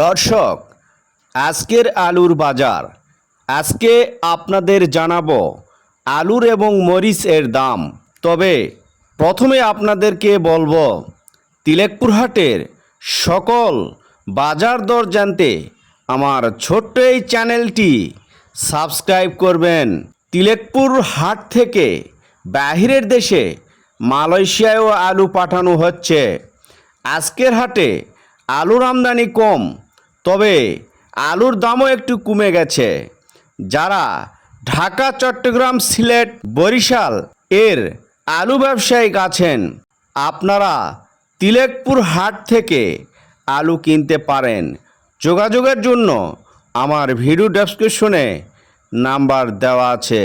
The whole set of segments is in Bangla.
দর্শক, আজকের আলুর বাজার। আজকে আপনাদের জানাব আলুর এবং মরিচ এর দাম। তবে প্রথমে আপনাদেরকে বলব, তিলেকপুর হাটের সকল বাজার দর জানতে আমার ছোট্ট এই চ্যানেলটি সাবস্ক্রাইব করবেন। তিলেকপুর হাট থেকে বাহিরের দেশে মালয়েশিয়ায়ও আলু পাঠানো হচ্ছে। আজকের হাটে আলুর আমদানি কম তবে আলুর দামও একটু কমে গেছে। যারা ঢাকা, চট্টগ্রাম, সিলেট, বরিশাল এর আলু ব্যবসায়িক আছেন, আপনারা তিলেকপুর হাট থেকে আলু কিনতে পারেন। যোগাযোগের জন্য আমার ভিডিও ডেসক্রিপশনে নাম্বার দেওয়া আছে।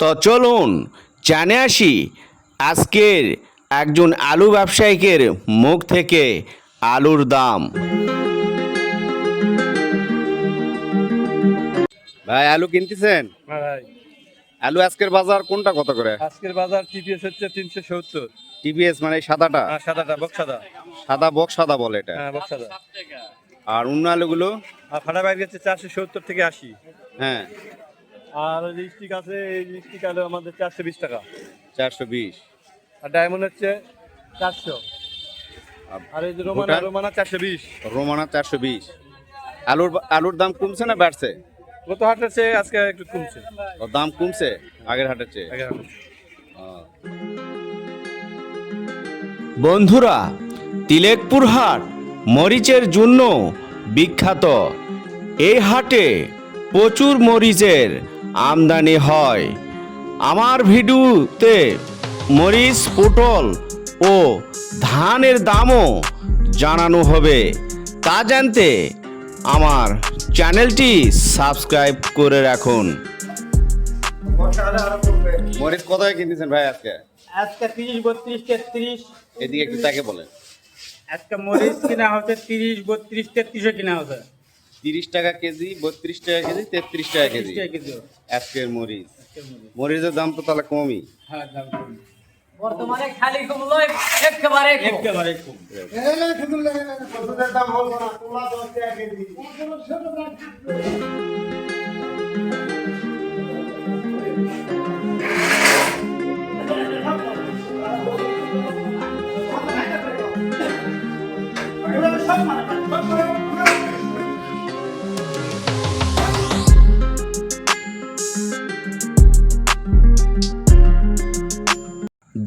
তো চলুন জানে আসি আজকের একজন আলু ব্যবসায়িকের মুখ থেকে আলুর দাম। ভাই আলু কিনতেছেন? হ্যাঁ ভাই। আলু আজকের বাজার কোনটা কত করে? আজকের বাজার টিপিএস হচ্ছে তিনশো সত্তর। টিভিএস মানে সাদাটা? হ্যাঁ সাদাটা বক সাদা। সাদা বক্স সাদা বলে এটা। হ্যাঁ বক সাদা। আর অন্য আলুগুলো? আর ফাটা বাইর গেছে চারশো সত্তর থেকে আশি। হ্যাঁ। আর লিপস্টিক আছে এই লিপস্টিক আলো আমাদের চারশো বিশ টাকা। চারশো বিশ। আর ডায়মন্ড হচ্ছে চারশো। আর এই যে রোমানা রোমানা চারশো বিশ। রোমানা চারশো বিশ। আলুর আলুর দাম কমছে না বাড়ছে? গত হাটের চেয়ে আজকে একটু কমছে। দাম কমছে? আগের হাটের চেয়ে? আগের। বন্ধুরা তিলেকপুর হাট মরিচের জন্য বিখ্যাত। এই হাটে প্রচুর মরিচের আমদানি হয়। আমার ভিডিওতে মরিচ পটল ও ধানের দামও জানানো হবে। তা জানতে আমার চ্যানেলটি সাবস্ক্রাইব করে রাখুন। মরিচ কোথায় কিনতেছেন ভাই আজকে? আজকে তিরিশ বত্রিশ তেত্রিশ। এদিকে একটু তাকে বলেন। আজকে মরিচ কিনা হচ্ছে তিরিশ বত্রিশ তেত্রিশে কিনা হচ্ছে। তিরিশ টাকা কেজি বত্রিশ টাকা কেজি তেত্রিশ টাকা কেজি। তিরিশ টাকা কেজি। আজকের মরিচ। মরিচের দাম তো তাহলে কমই। হ্যাঁ দাম কম। বর্তমানে খালি কমলো একেবারে একেবারে কম।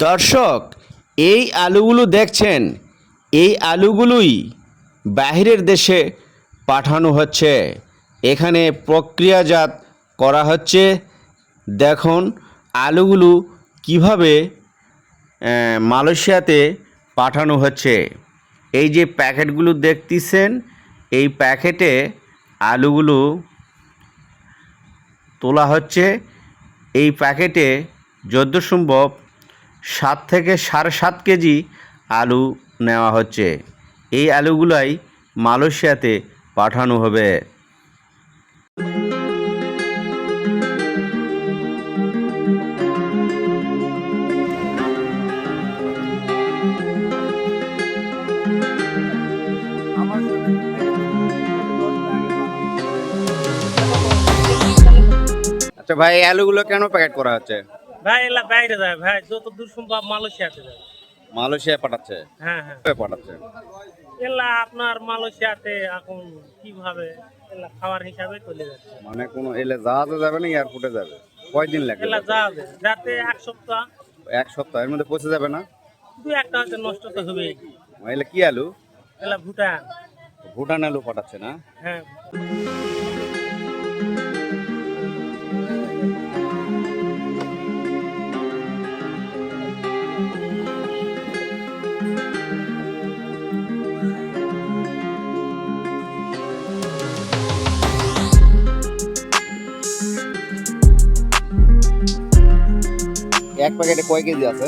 দর্শক, এই আলুগুলো দেখছেন, এই আলুগুলোই বাহিরের দেশে পাঠানো হচ্ছে। এখানে প্রক্রিয়াজাত করা হচ্ছে। দেখুন, আলুগুলো কীভাবে মালয়েশিয়াতে পাঠানো হচ্ছে। এই যে প্যাকেটগুলো দেখতেছেন, এই প্যাকেটে আলুগুলো তোলা হচ্ছে। এই প্যাকেটে যদ্য সম্ভব সাত থেকে সাড়ে সাত কেজি আলু নেওয়া হচ্ছে। এই আলুগুলাই মালয়েশিয়াতে পাঠানো হবে। আচ্ছা ভাই আলুগুলো কেন প্যাকেট করা হচ্ছে? ভাই এলা বাইরে যায় ভাই যত দূর সম্ভব মালয়েশিয়াতে যায়। মালয়েশিয়া পাঠাচ্ছে? হ্যাঁ হ্যাঁ। পাঠাচ্ছে? এলা আপনার মালয়েশিয়াতে এখন কীভাবে এলা খাবার হিসাবে চলে যাচ্ছে? মানে কোনো এলে জাহাজে যাবে না এয়ারপোর্টে যাবে? কয়দিন লাগবে? এলা যাবে যাতে এক সপ্তাহ। এক সপ্তাহ এর মধ্যে পৌঁছে যাবে না? দু একটা নষ্ট তো হবে এলে কি আলু? এলা ভুটান। ভুটান আলু পাঠাচ্ছে না? হ্যাঁ। এক প্যাকেটে কয় কেজি আছে?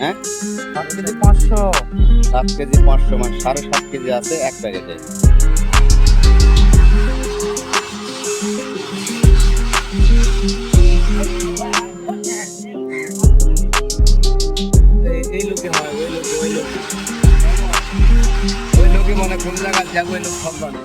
হ্যাঁ? পাঁচশো সাত কেজি পাঁচশো মানে সাড়ে সাত কেজি আছে এক প্যাকেটে। হয়, ওই লোকে ওই লোকে। ওই লোক মানে কোন জায়গায় যাব এলো সব জানে